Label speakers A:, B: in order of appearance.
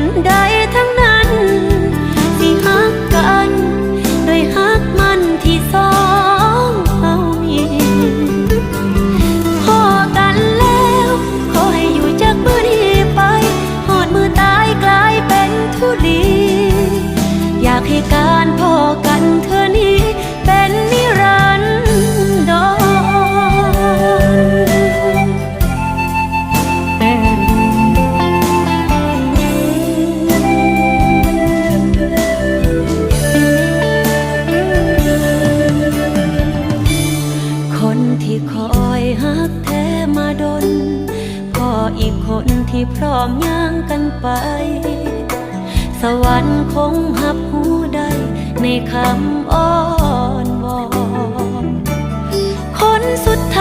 A: นใดทั้งนั้น สิฮักกัน โดยฮักมันที่ซ่อน ที่คอยฮักแท้มาดนพออีกคนที่พร้อมย่างกันไป สวรรค์คงหับหูได้ในคำอ้อ